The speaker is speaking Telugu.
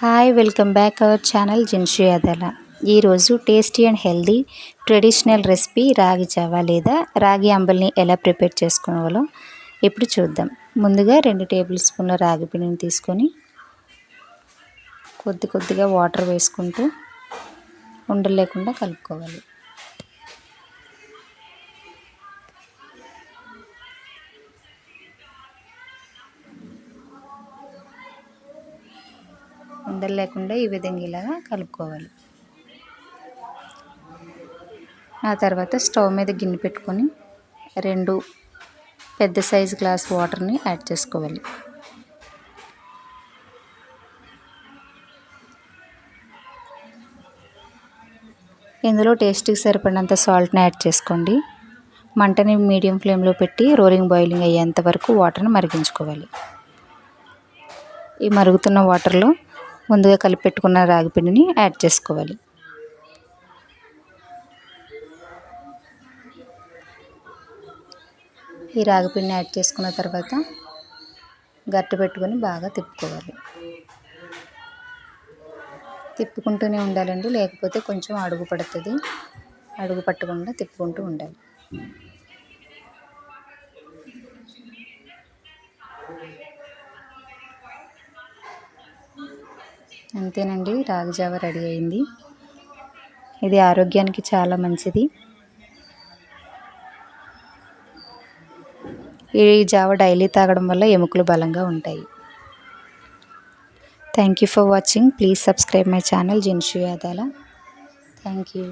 Hi welcome back our channel Jinshu Yadala. ఈరోజు tasty and healthy traditional recipe ragi java లేదా రాగి అంబల్ని ఎలా ప్రిపేర్ చేసుకోవాలో ఇప్పుడు చూద్దాం. ముందుగా రెండు టేబుల్ స్పూన్ల రాగి పిండిని తీసుకొని కొద్ది కొద్దిగా వాటర్ వేసుకుంటూ ఉండలేకుండా కలుపుకోవాలి. ఉండలు లేకుండా ఈ విధంగా ఇలాగా కలుపుకోవాలి. ఆ తర్వాత స్టవ్ మీద గిన్నె పెట్టుకొని రెండు పెద్ద సైజు గ్లాస్ వాటర్ని యాడ్ చేసుకోవాలి. ఇందులో టేస్ట్కి సరిపడినంత సాల్ట్ని యాడ్ చేసుకోండి. మంటని మీడియం ఫ్లేమ్లో పెట్టి రోలింగ్ బాయిలింగ్ అయ్యేంత వరకు వాటర్ని మరిగించుకోవాలి. ఈ మరుగుతున్న వాటర్లో ముందుగా కలిపి పెట్టుకున్న రాగి పిండిని యాడ్ చేసుకోవాలి. ఈ రాగి పిండిని యాడ్ చేసుకున్న తర్వాత గట్టి పెట్టుకొని బాగా తిప్పుకోవాలి. తిప్పుకుంటూనే ఉండాలండి లేకపోతే కొంచెం అడుగు పడుతుంది. అడుగు పట్టకుండా తిప్పుకుంటూ ఉండాలి. అంతేనండి రాగి జావ రెడీ అయింది. ఇది ఆరోగ్యానికి చాలా మంచిది. ఈ జావ డైలీ తాగడం వల్ల ఎముకలు బలంగా ఉంటాయి. Thank you for watching please subscribe my channel Jinshu Yadala thank you